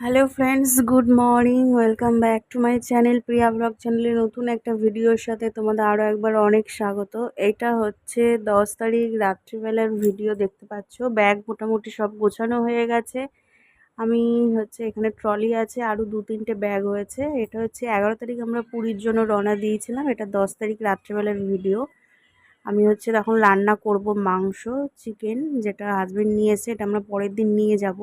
Hello friends good morning welcome back to my channel Priya blog চ্যানেলে নতুন একটা ভিডিওর সাথে তোমাদের আরও একবার অনেক স্বাগত। এটা হচ্ছে দশ তারিখ রাত্রিবেলার ভিডিও দেখতে পাচ্ছ। ব্যাগ মোটামুটি সব গোছানো হয়ে গেছে। আমি হচ্ছে এখানে ট্রলি আছে আরও দু তিনটে ব্যাগ হয়েছে। এটা হচ্ছে এগারো তারিখ আমরা পুরীর জন্য রওনা দিয়েছিলাম। এটা দশ তারিখ রাত্রিবেলার ভিডিও আমি হচ্ছে তখন রান্না করব মাংস চিকেন যেটা হাজব্যান্ড নিয়ে এসে এটা আমরা পরের দিন নিয়ে যাব।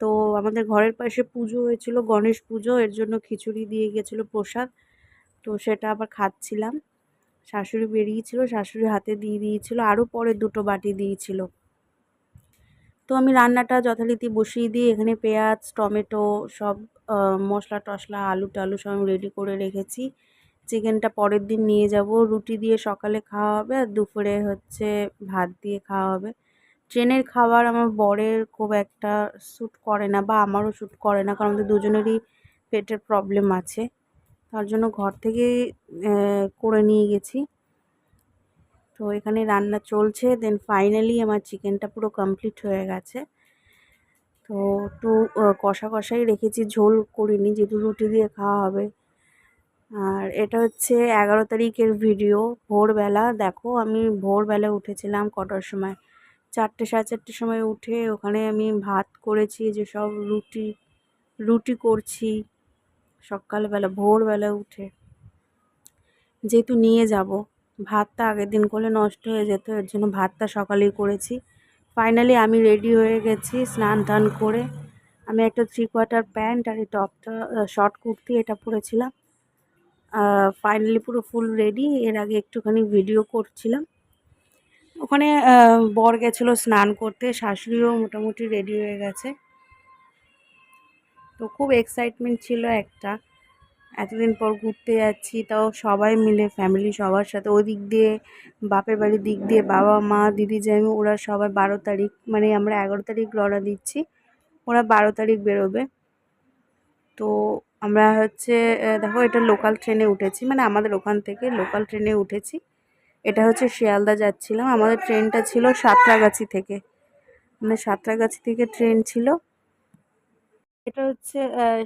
তো আমাদের ঘরের পাশে পুজো হয়েছিল, গণেশ পুজো, এর জন্য খিচুড়ি দিয়ে গেছিল প্রসাদ। তো সেটা আবার খাচ্ছিলাম। শাশুড়ি বেরিয়েছিল, শাশুড়ি হাতে দিয়ে দিয়েছিল, আরও পরে দুটো বাটি দিয়েছিল। তো আমি রান্নাটা যথারীতি বসিয়ে দিয়ে এখানে পেঁয়াজ, টমেটো সব মশলা টশলা আলু টালু সব রেডি করে রেখেছি। চিকেনটা পরের দিন নিয়ে যাব। রুটি দিয়ে সকালে খাওয়া হবে আর দুপুরে হচ্ছে ভাত দিয়ে খাওয়া হবে। ট্রেনের খাবার আমার বরের খুব একটা স্যুট করে না বা আমারও স্যুট করে না, কারণ আমাদের দুজনেরই পেটের প্রবলেম আছে। তার জন্য ঘর থেকে করে নিয়ে গেছি। তো এখানে রান্না চলছে দেন ফাইনালি আমার চিকেনটা পুরো কমপ্লিট হয়ে গেছে। তো একটু কষা কষাই রেখেছি, ঝোল করিনি, যেহেতু রুটি দিয়ে খাওয়া হবে। আর এটা হচ্ছে এগারো তারিখের ভিডিও ভোরবেলা। দেখো, আমি ভোরবেলা উঠেছিলাম কটার সময়? চারটে, সাড়ে চারটের সময় উঠে ওখানে আমি ভাত করেছি, যে সব রুটি রুটি করছি। সকালবেলা, ভোরবেলা উঠে যেহেতু নিয়ে যাব, ভাতটা আগের দিন করলে নষ্ট হয়ে যেত, এর জন্য ভাতটা সকালেই করেছি। ফাইনালি আমি রেডি হয়ে গেছি, স্নান টান করে। আমি একটা থ্রি কোয়ার্টার প্যান্ট আর এই টপটা শর্ট কুর্তি এটা পরেছিলাম। ফাইনালি পুরো ফুল রেডি এর আগে একটুখানি ভিডিও করছিলাম। ওখানে বর গেছিল স্নান করতে, শাশুড়িও মোটামুটি রেডি হয়ে গেছে। তো খুব এক্সাইটমেন্ট ছিল একটা। এতদিন পর ঘুরতে যাচ্ছি, তাও সবাই মিলে ফ্যামিলি সবার সাথে। ওই দিক দিয়ে, বাপের বাড়ির দিক দিয়ে, বাবা, মা, দিদি জামি ওরা সবাই বারো তারিখ মানে আমরা এগারো তারিখ রওনা দিচ্ছি। ওরা বারো তারিখ বেরোবে। তো আমরা হচ্ছে দেখো এটা লোকাল ট্রেনে উঠেছি। মানে আমাদের ওখান থেকে লোকাল ট্রেনে উঠেছি। এটা হচ্ছে শিয়ালদা যাচ্ছিলাম। আমাদের ট্রেনটা ছিল সাঁতরাগাছি থেকে। মানে সাঁতরাগাছি থেকে ট্রেন ছিল। এটা হচ্ছে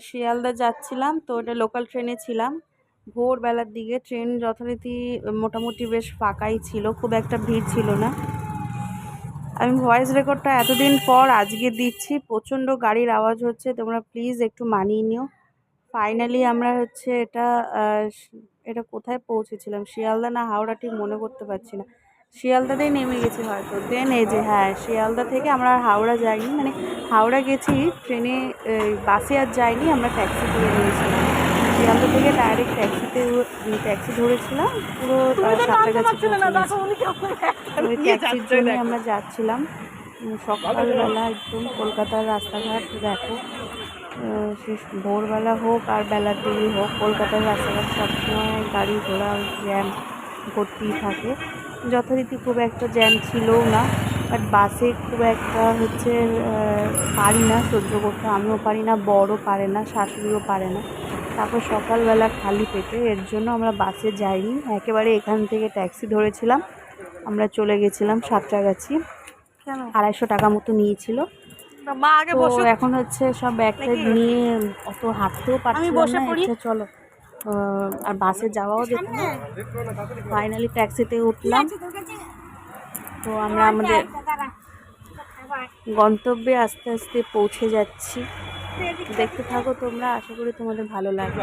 শিয়ালদা যাচ্ছিলাম। তো এটা লোকাল ট্রেনে ছিলাম। ভোরবেলার দিকে ট্রেন যথারীতি মোটামুটি বেশ ফাঁকাই ছিল। খুব একটা ভিড় ছিল না। আমি ভয়েস রেকর্ডটা এতদিন পর আজকে দিচ্ছি। প্রচণ্ড গাড়ির আওয়াজ হচ্ছে। তোমরা প্লিজ একটু মানিয়ে নিও। ফাইনালি আমরা হচ্ছে এটা এটা কোথায় পৌঁছেছিলাম? শিয়ালদা না হাওড়া ঠিক মনে করতে পারছি না। শিয়ালদাতেই নেমে গেছি হয়তো। দেন এই যে হ্যাঁ শিয়ালদা থেকে আমরা আর হাওড়া যাইনি। মানে হাওড়া গেছি ট্রেনে বাসে আর যাইনি আমরা ট্যাক্সি করে নিয়েছিলাম। শিয়ালদা থেকে ডাইরেক্ট ট্যাক্সিতে ট্যাক্সি ধরেছিলাম। পুরো ওই ট্যাক্সির জন্য আমরা যাচ্ছিলাম। সকালবেলা একদম কলকাতার রাস্তাঘাট দেখো। ভোরবেলা হোক আর বেলার দিকে হোক কলকাতার রাস্তাঘাট সবসময় গাড়ি ঘোড়া জ্যাম ভর্তি থাকে। যথারীতি খুব একটা জ্যাম ছিলও না বাট বাসে খুব একটা হচ্ছে পারি না সহ্য করতে। আমিও পারি না বড়ও পারে না শাশুড়িও পারে না। তারপর সকালবেলা খালি পেটে এর জন্য আমরা বাসে যাইনি। একেবারে এখান থেকে ট্যাক্সি ধরেছিলাম। আমরা চলে গেছিলাম সাঁতরাগাছি। আড়াইশো টাকা মতো নিয়েছিল। মা আগে বসো। এখন হচ্ছে সব ব্যাগ নিয়ে অত হাঁটতেও পারছি বসে না আচ্ছা চলো আর বাসে যাওয়াও যেত ফাইনালি ট্যাক্সিতে উঠলাম। তো আমরা আমাদের গন্তব্যে আস্তে আস্তে পৌঁছে যাচ্ছি। দেখতে থাকো তোমরা আশা করি তোমাদের ভালো লাগবে।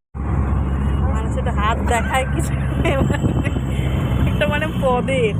মানুষের হাত দেখায় কিছু একটা মানে পদের।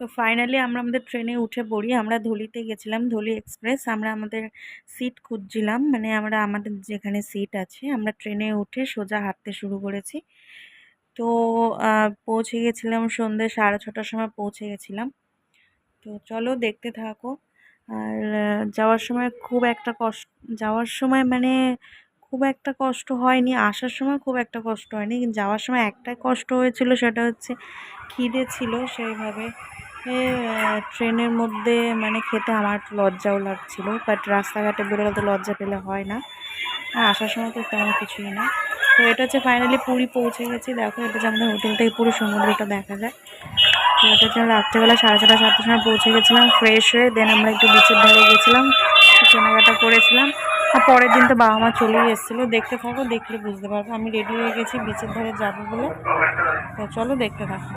তো ফাইনালি আমরা আমাদের ট্রেনে উঠে পড়ি। আমরা ধুলিতে গেছিলাম, ধুলি এক্সপ্রেস আমরা আমাদের সিট খুঁজছিলাম মানে আমরা আমাদের যেখানে সিট আছে, আমরা ট্রেনে উঠে সোজা হাঁটতে শুরু করেছি। তো পৌঁছে গেছিলাম সন্ধ্যে সাড়ে ছটার সময় পৌঁছে গেছিলাম। তো চলো দেখতে থাকো। আর যাওয়ার সময় খুব একটা কষ্ট, যাওয়ার সময় মানে খুব একটা কষ্ট হয়নি, আসার সময় খুব একটা কষ্ট হয়নি। কিন্তু যাওয়ার সময় একটাই কষ্ট হয়েছিল, সেটা হচ্ছে খিদে ছিল সেইভাবে। ট্রেনের মধ্যে মানে খেতে আমার লজ্জাও লাগছিল বাট রাস্তাঘাটে বেরোলে তো লজ্জা পেলে হয় না। আসার সময় তো তেমন কিছুই না। তো এটা হচ্ছে ফাইনালি পুরী পৌঁছে গেছি। দেখো, এটা হচ্ছে আমাদের হোটেল থেকে পুরো সমুদ্রটা দেখা যায়। তো এটা হচ্ছে আমরা রাত্রেবেলা সাড়ে ছটা, সাতটার সময় পৌঁছে গেছিলাম ফ্রেশ হয়ে। দেন আমরা একটু বিচের ধারে গেছিলাম কেনাকাটা করেছিলাম। আর পরের দিন তো বাবা মা চলেই এসেছিল। দেখতে থাকো, দেখলে বুঝতে পারব। আমি রেডি হয়ে গেছি বিচের ধারে যাব বলে। তো চলো দেখতে থাকো।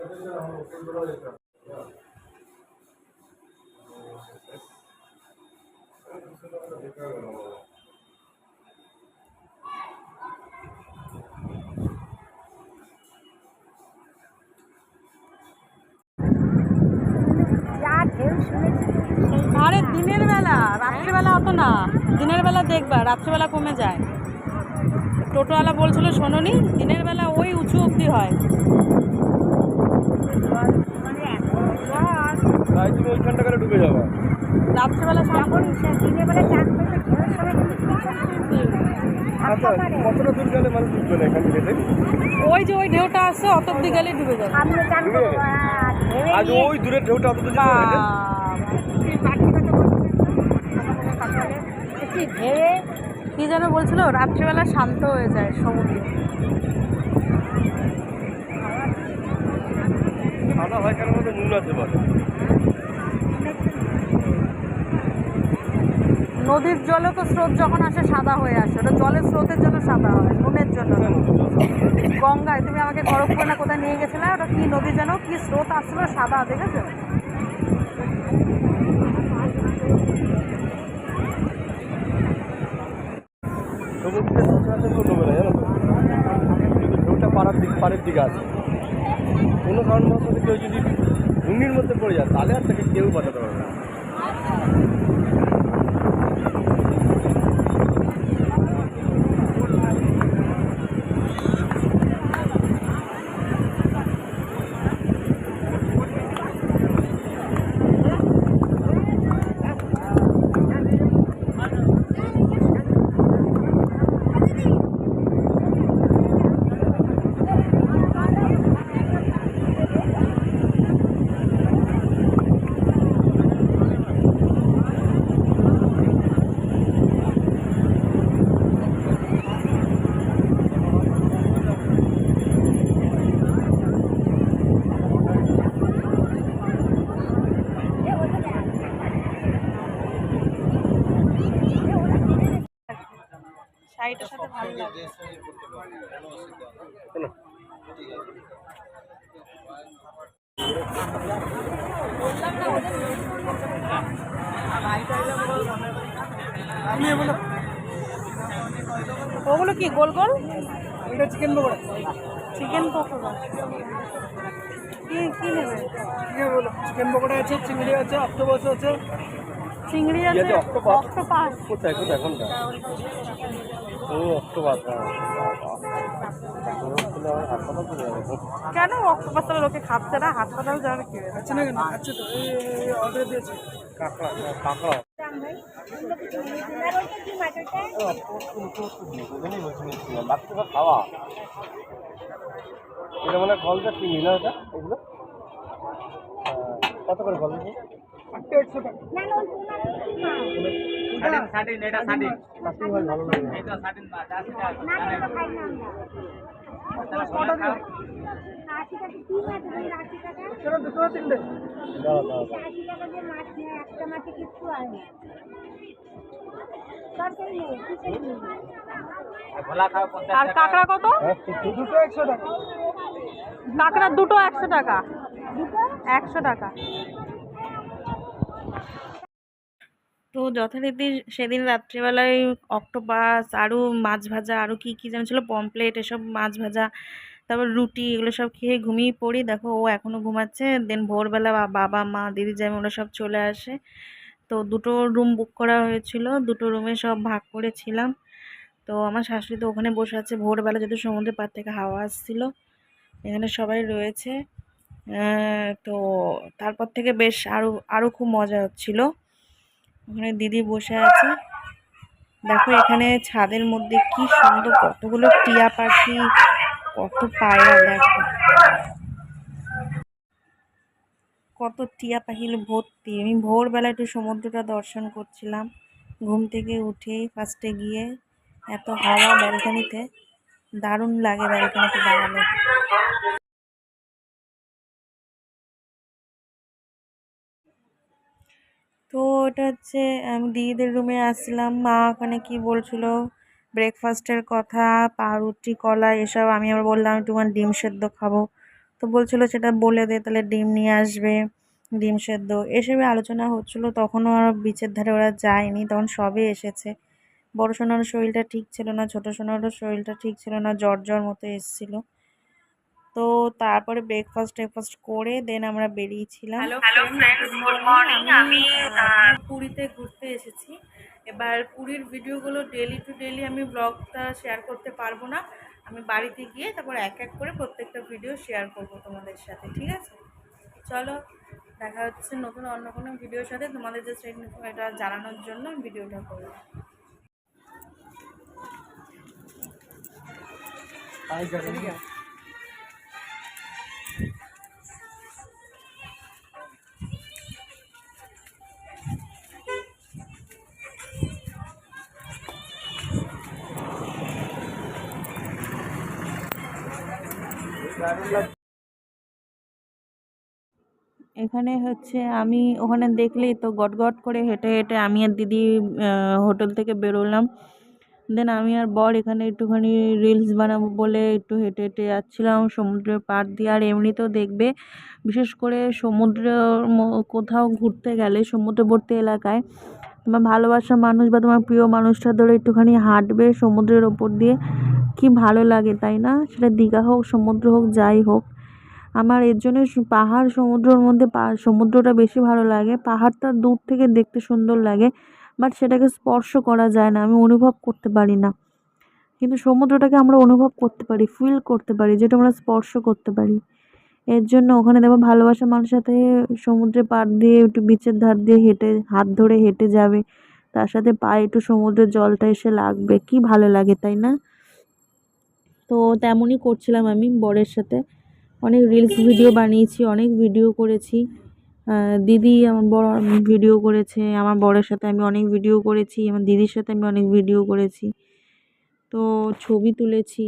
আরে দিনের বেলা, রাত্রিবেলা অত না। দিনের বেলা দেখবা, রাত্রিবেলা কমে যায়। টোটোওয়ালা বলছিল, শোনোনি, দিনের বেলা ওই উঁচু অবধি হয়। ওইখানটা করে ঢুকে যাবে। রাত্রিবেলা যখন আচ্ছা কতটা দূর গেলে মানুষ ঢুকবে না এখান থেকে? ওই যে ওই ঢেউটা আছে অত অব্দি গেলে ডুবে যাবে। আজ ওই দূরের ঢেউটা অত দূর কি যেন বলছিল রাত্রিবেলা শান্ত হয়ে যায় সমুদ্র। সাদা হয় কেন মধ্যে নুন আছে বলে নদীর জলে তো স্রোত যখন আসে, সাদা হয়ে আসে। ওটা জলের স্রোতের জন্য সাদা হয় নুনের জন্য। গঙ্গায়, তুমি আমাকে খড়গপুরে না কোথায় নিয়ে গেছিলে? ওটা কি নদী যেন? কি স্রোত আসছিল সাদা, দেখেছ? পাড়ার দিক পাড়ের আছে। কোনো কারণবশত কেউ যদি ভূমির মধ্যে পড়ে যায়, তাহলে আর তাকে কেউ বাঁচাতে পারবে না। ওগুলো কি গোল গোল? এটা চিকেন পকোড়া। চিকেন পকোড়া। কি কি নেবে? বলো? চিকেন পকোড়া আছে চিংড়ি আছে অক্টোপাস আছে। চিংড়ি আছে? অক্টোপাস কোথায় কোথায় কোনটা? চলে যাবে কেন অক্টোপাস লোকে খাচ্ছে না? হাসপাতাল যাবে কি আছে না কেন? আছে তো এই অর্ডার দিয়েছি। কাঁকড়া কাঁকড়া। বাচ্চাটা খাওয়া এটা মানে ফলটা চিনি না এটা? এগুলো? কত করে দিচ্ছে একশো টাকা। কাশি মাছ ভালো লাগে না। সেটা দুটো তিনটে দাও দাও দাও একটা মাছে কিচ্ছু হয় না আর কাঁকড়া কত ঠিক ঠিক দুটো একশো টাকা কাঁকড়া দুটো একশো টাকা একশো টাকা তো যথারীতি সেদিন রাত্রিবেলায় অক্টোপাস আরও মাছ ভাজা আরও কী কী যেন ছিল পমপ্লেট এসব মাছ ভাজা, তারপর রুটি, এগুলো সব খেয়ে ঘুমিয়ে পড়ি। দেখো, ও এখনও ঘুমাচ্ছে। দেন ভোরবেলা বাবা, মা, দিদি জামি ওরা সব চলে আসে। তো দুটো রুম বুক করা হয়েছিল। দুটো রুমে সব ভাগ করেছিলাম। তো আমার শাশুড়ি তো ওখানে বসে আছে। ভোরবেলা যেহেতু সমুদ্রের পাড় থেকে হাওয়া আসছিল, এখানে সবাই রয়েছে। তো তারপর থেকে বেশ আরও আরও খুব মজা হচ্ছিল। ওখানে দিদি বসে আছে। দেখো এখানে ছাদের মধ্যে কি সুন্দর কতগুলো টিয়া পাখি, কত পায়রা, দেখো। কত টিয়া পাখি ভর্তি। আমি ভোরবেলা একটু সমুদ্রটা দর্শন করছিলাম। ঘুম থেকে উঠে ফার্স্টে গিয়ে এত হাওয়া ব্যালকানিতে, দারুণ লাগে ব্যালকানিতে দাঁড়ালে। তো ওটা হচ্ছে আমি দিদিদের রুমে আসলাম মা ওখানে কি বলছিল? ব্রেকফাস্টের কথা, পাউরুটি, কলা, এসব। আমি আবার বললাম একটুখানি ডিম সেদ্ধ খাব। তো বলছিল, সেটা বলে দে, তাহলে ডিম নিয়ে আসবে, ডিম সেদ্ধ। এসবে আলোচনা হচ্ছিল, তখনও আর বিচের ধারে ওরা যায়নি। তখন সবে এসেছে। বড় সোনারও শরীরটা ঠিক ছিল না, ছোটো সোনারও শরীরটা ঠিক ছিল না জ্বর জ্বর মতো এসেছিল। তো তারপরে ব্রেকফাস্ট টেকফাস্ট করে দেন আমরা বেরিয়েছিলাম। হ্যালো ফ্রেন্ডস গুড মর্নিং আমি পুরীতে ঘুরতে এসেছি। এবার পুরীর ভিডিওগুলো ডেলি টু ডেলি আমি ব্লগটা শেয়ার করতে পারব না। আমি বাড়িতে গিয়ে তারপর এক এক করে প্রত্যেকটা ভিডিও শেয়ার করব তোমাদের সাথে ঠিক আছে? চলো দেখা হচ্ছে নতুন অন্য কোনো ভিডিওর সাথে। তোমাদের যে এটা জানানোর জন্য ভিডিওটা করব এখানে হচ্ছে আমি ওখানে দেখলেই তো গট গট করে হেঁটে হেঁটে আমি আর দিদি হোটেল থেকে বেরোলাম। দেন আমি আর বর এখানে একটুখানি রিলস বানাবো বলে একটু হেঁটে হেঁটে যাচ্ছিলাম সমুদ্রের পাড় দিয়ে। আর এমনিতেও দেখবে, বিশেষ করে সমুদ্র কোথাও ঘুরতে গেলে সমুদ্রবর্তী এলাকায় তোমার ভালোবাসা মানুষ বা তোমার প্রিয় মানুষটা ধরে একটুখানি হাঁটবে সমুদ্রের ওপর দিয়ে। কি ভালো লাগে, তাই না? সেটা দীঘা হোক, সমুদ্র হোক, যাই হোক। আমার এর জন্য পাহাড় সমুদ্রর মধ্যে সমুদ্রটা বেশি ভালো লাগে। পাহাড়টা দূর থেকে দেখতে সুন্দর লাগে বাট সেটাকে স্পর্শ করা যায় না। আমি অনুভব করতে পারি না। কিন্তু সমুদ্রটাকে আমরা অনুভব করতে পারি ফিল করতে পারি, যেটা আমরা স্পর্শ করতে পারি। এর জন্য ওখানে দেখো ভালোবাসা মানুষের সাথে সমুদ্রের পাড় দিয়ে একটু বিচের ধার দিয়ে হেঁটে, হাত ধরে হেঁটে যাবে। তার সাথে পায়ে একটু সমুদ্রের জলটা এসে লাগবে। কি ভালো লাগে, তাই না? তো তেমনই করছিলাম আমি বরের সাথে। অনেক রিলস ভিডিও বানিয়েছি, অনেক ভিডিও করেছি। দিদি আমার বড় ভিডিও করেছে, আমার বরের সাথে আমি অনেক ভিডিও করেছি, আমার দিদির সাথে আমি অনেক ভিডিও করেছি। তো ছবি তুলেছি।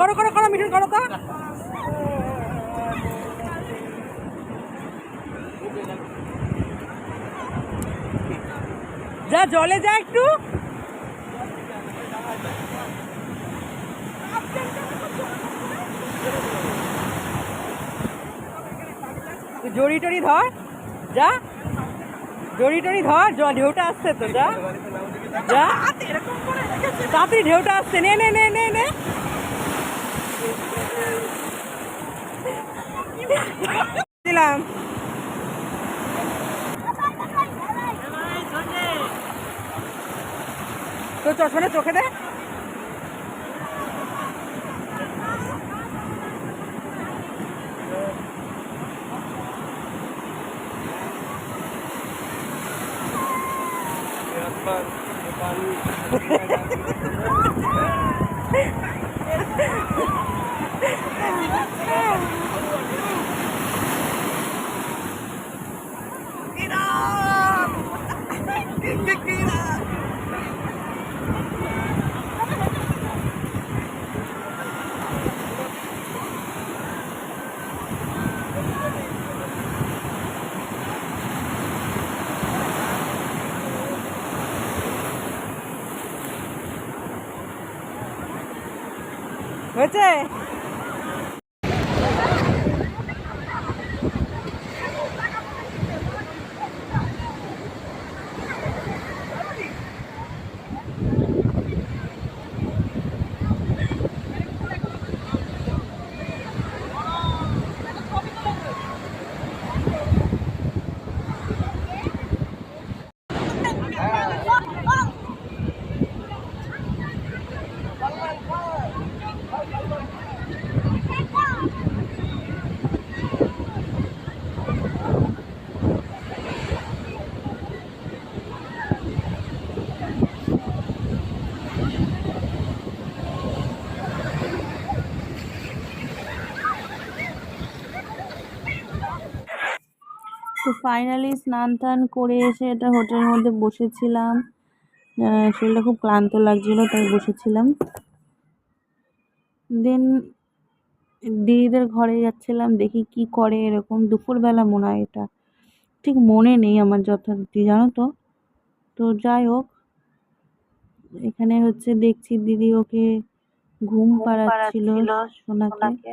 করো করো করো, মিঠুন, করো তো যা জলে যা একটু। জড়ি টড়ি ধর, যা। জড়ি টড়ি ধর ঢেউটা আসছে তো, যা। যা। তাড়াতাড়ি ঢেউটা আসছে, নে নে নে নে নে দিলাম তো চশমাটা চোখে দে। হয়েছে ফাইনালি স্নান টান করে এসে এটা হোটেলের মধ্যে বসেছিলাম। শরীরটা খুব ক্লান্ত লাগছিল তাই বসেছিলাম। দেন দিদিদের ঘরে যাচ্ছিলাম দেখি কি করে এরকম। দুপুরবেলা মনে হয় এটা ঠিক মনে নেই আমার যথারীতি জানো তো? তো যাই হোক এখানে হচ্ছে দেখছি দিদি ওকে ঘুম পাড়াচ্ছিল সোনাকে।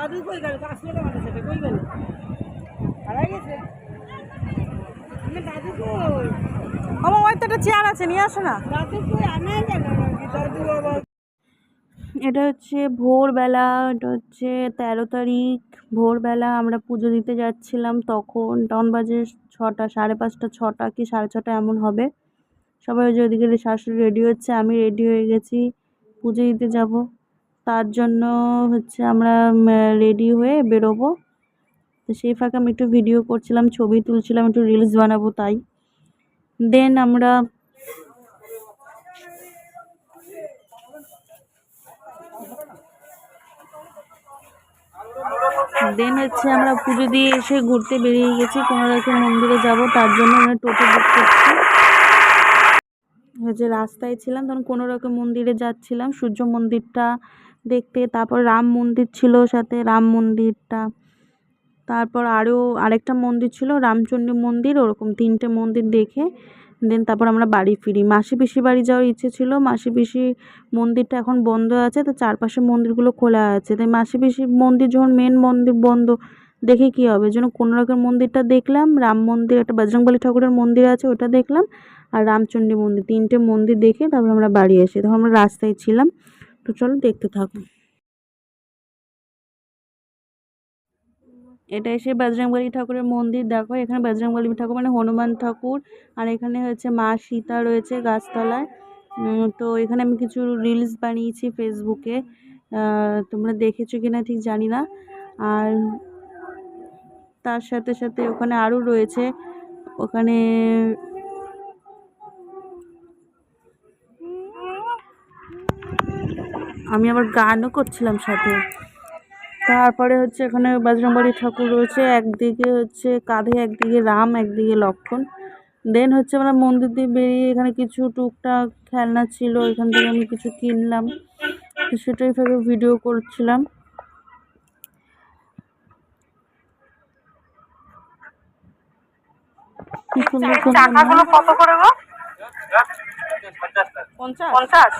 দাদু কই গেল? কাশ্মীরে মানুষ আছে কই গেল? হারাই গেছে? দাদু কই? আমার ওই তো একটা চেয়ার আছে নিয়ে আসো না। দাদু কই? আনাই গেল দাদু বাবা? এটা হচ্ছে ভোরবেলা এটা হচ্ছে তেরো তারিখ ভোরবেলা আমরা পুজো দিতে যাচ্ছিলাম তখন তখন বাজে ছটা সাড়ে পাঁচটা ছটা কি সাড়ে ছটা এমন হবে। সবাই ওই যে ওদিকে শাশুড়ি রেডি হচ্ছে আমি রেডি হয়ে গেছি পুজো দিতে যাব। তার জন্য হচ্ছে আমরা রেডি হয়ে বেরোবো। তো সেই ফাঁকে আমি একটু ভিডিও করছিলাম, ছবি তুলছিলাম, একটু রিলস বানাবো তাই। দেন আমরা দেন হচ্ছে আমরা পুজো দিয়ে এসে ঘুরতে বেরিয়ে গেছি কোনো রকম মন্দিরে যাব, তার জন্য আমরা টোটো বুক করছি। যে রাস্তায় ছিলাম, তখন কোনো রকম মন্দিরে যাচ্ছিলাম, সূর্য মন্দিরটা দেখতে। তারপর রাম মন্দির ছিল সাথে, রাম মন্দিরটা। তারপর আরও আরেকটা মন্দির ছিল রামচণ্ডী মন্দির, ওরকম তিনটে মন্দির দেখে। দেন তারপর আমরা বাড়ি ফিরি। মাসি পিসি বাড়ি যাওয়ার ইচ্ছে ছিল। মাসি পিসি মন্দিরটা এখন বন্ধ আছে, তো চারপাশে মন্দিরগুলো খোলা আছে। তাই মাসি পিসি মন্দির যখন মেন মন্দির বন্ধ, দেখে কী হবে। যেন কোনো রকম মন্দিরটা দেখলাম, রাম মন্দির, একটা বজরংবলী ঠাকুরের মন্দির আছে, ওটা দেখলাম, আর রামচণ্ডী মন্দির, তিনটে মন্দির দেখে তারপর আমরা বাড়ি আসি। তখন আমরা রাস্তায় ছিলাম। তো চলো দেখতে থাকো। এটা এসে বজরংবলী ঠাকুরের মন্দির দেখো। এখানে বজরংবলী ঠাকুর মানে হনুমান ঠাকুর। আর এখানে হচ্ছে মা সীতা রয়েছে গাছতলায়। তো এখানে আমি কিছু রিলস বানিয়েছি ফেসবুকে তোমরা দেখেছ কি না ঠিক জানি না। আর তার সাথে সাথে ওখানে আরও রয়েছে। ওখানে আমি আবার গানও করছিলাম সাথে। তারপরে হচ্ছে এখানে বজরংবলী ঠাকুর রয়েছে একদিকে হচ্ছে কাঁধে একদিকে রাম একদিকে লক্ষণ। দেন হচ্ছে আমরা মন্দির দিয়ে বেরিয়ে এখানে কিছু টুকটাক খেলনা ছিল এখান থেকে আমি কিছু কিনলাম। তো সেটাই ভেবে ভিডিও করছিলাম। কত করে গো? পঞ্চাশ?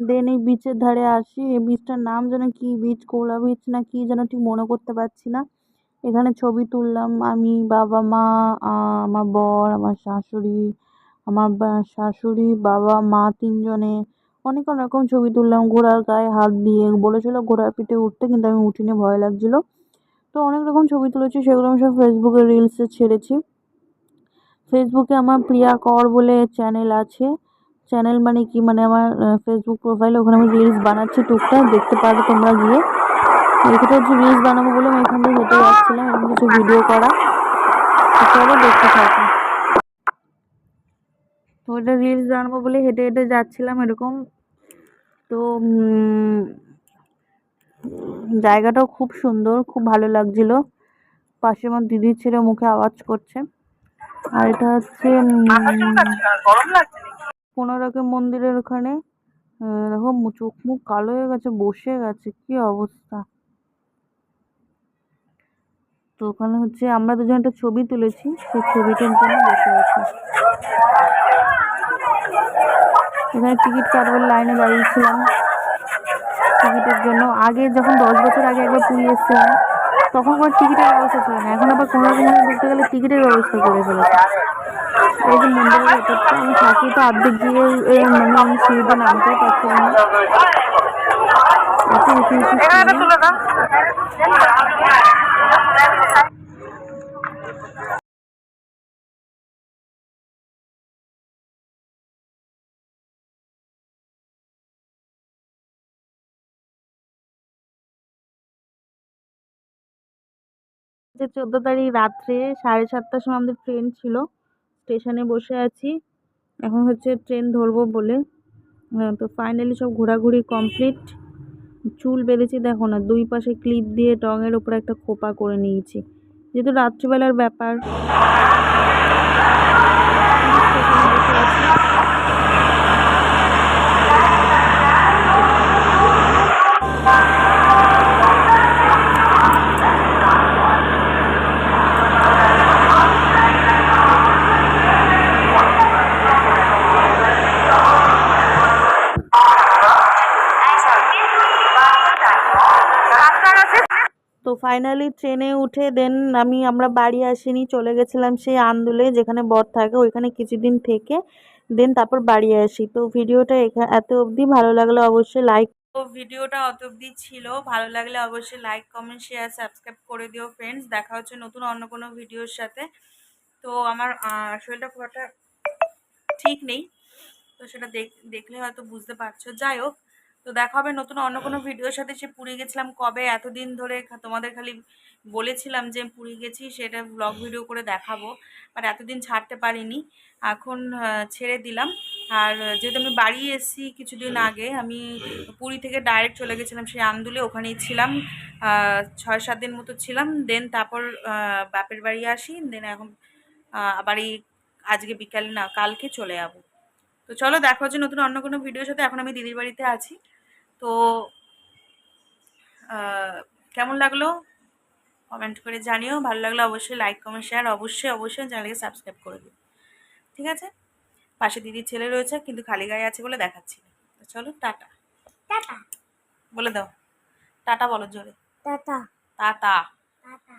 দেন এই বিচের ধারে আসি। এই বিচটার নাম যেন কি বিচ কোলা বিচ না কি যেন ঠিক মনে করতে পারছি না। এখানে ছবি তুললাম আমি, বাবা মা আমার বর, আমার শাশুড়ি আমার শাশুড়ি, বাবা মা তিনজনে অনেক রকম ছবি তুললাম। ঘোড়ার গায়ে হাত দিয়ে বলেছিল ঘোড়ার পিঠে উঠতে, কিন্তু আমি উঠিনি, ভয় লাগছিল। তো অনেক রকম ছবি তুলেছি, সেগুলো আমি সব ফেসবুকে রিলসে ছেড়েছি। ফেসবুকে আমার প্রিয়া কর বলে চ্যানেল আছে। চ্যানেল মানে কি? মানে আমার ফেসবুক প্রোফাইল ওখানে আমি রিলস বানাচ্ছি টুকটাক দেখতে পারো তোমরা গিয়ে। এটা হচ্ছে রিলস বানাবো বলে আমি এখান থেকে হেঁটে যাচ্ছিলাম এবং কিছু ভিডিও করা। দেখতে থাকো। তো এটা রিলস বানাবো বলে হেঁটে হেঁটে যাচ্ছিলাম এরকম। তো জায়গাটাও খুব সুন্দর খুব ভালো লাগছিল। পাশে আমার দিদির ছেলে মুখে আওয়াজ করছে। আর এটা হচ্ছে উম, কোনো রকম মন্দিরের ওখানে দেখো চোখ মুখ কালো হয়ে গেছে, বসে গেছে, কি অবস্থা? তো ওখানে হচ্ছে আমরা দুজন একটা ছবি তুলেছি, সেই ছবিটার জন্য বসে আছি। এখানে টিকিট কাটবার লাইনে দাঁড়িয়েছিলাম। টিকিটের জন্য আগে, যখন দশ বছর আগে একবার পুরী এসেছিলাম তখন কোনো টিকিটের ব্যবস্থা ছিল না। এখন আবার কোনো রকম বলতে গেলে টিকিটের ব্যবস্থা করে ফেলেছে। এই যে মন্দিরের ভেতরটা আমি থাকি তো অর্ধেক দিয়ে এই মানে আমি সিঁড়িতে নামতেই পারছিলাম না। এত উঁচু উঁচু যে চোদ্দ তারিখ রাত্রে সাড়ে সাতটার সময় আমাদের ট্রেন ছিল। স্টেশনে বসে আছি। এখন হচ্ছে ট্রেন ধরবো বলে। হ্যাঁ, তো ফাইনালি সব ঘোরাঘুরি কমপ্লিট চুল বেঁধেছি দেখো না দুই পাশে ক্লিপ দিয়ে টঙের ওপরে একটা খোপা করে নিয়েছি। যেহেতু রাত্রিবেলার ব্যাপার। ফাইনালি ট্রেনে উঠে দেন আমি, আমরা বাড়ি আসিনি, চলে গেছিলাম সেই আন্দোলে যেখানে বর থাকে, ওইখানে কিছুদিন থেকে দেন তারপর বাড়ি আসি। তো ভিডিওটা এখা- এত অবধি ভালো লাগলে অবশ্যই লাইক তো ভিডিওটা অত অবধি ছিল, ভালো লাগলে অবশ্যই লাইক কমেন্ট শেয়ার সাবস্ক্রাইব করে দিও ফ্রেন্ডস দেখা হচ্ছে নতুন অন্য কোনো ভিডিওর সাথে। তো আমার শরীরটা একটা ঠিক নেই, তো সেটা দেখ, দেখলে হয়তো বুঝতে পারছ। যাই হোক তো দেখা হবে নতুন অন্য কোনো ভিডিওর সাথে। সে পুরী গেছিলাম কবে? এতদিন ধরে তোমাদের খালি বলেছিলাম যে পুরী গেছি সেটা ব্লগ ভিডিও করে দেখাবো। বাট এতদিন ছাড়তে পারিনি। এখন ছেড়ে দিলাম। আর যেহেতু আমি বাড়ি এসেছি কিছুদিন আগে আমি পুরী থেকে ডাইরেক্ট চলে গেছিলাম সেই আন্দুলে। ওখানেই ছিলাম ছয় সাত দিন মতো ছিলাম। দেন তারপর বাপের বাড়ি আসি। দেন এখন আবার এই আজকে বিকালে না কালকে চলে যাব। তো চলো দেখা হচ্ছে নতুন অন্য কোনো ভিডিওর সাথে। এখন আমি দিদির বাড়িতে আছি। তো কেমন লাগল? কমেন্ট করে জানিও। ভালো লাগল অবশ্যই লাইক কমেন্ট শেয়ার অবশ্যই অবশ্যই চ্যানেলকে সাবস্ক্রাইব করে দিও। ঠিক আছে? পাশে দিদির ছেলে রয়েছে কিন্তু খালি গায়ে আছে বলে দেখাচ্ছি চলো টাটা। টাটা। বলে দাও। টাটা বলো জোরে। টাটা। টাটা। টাটা।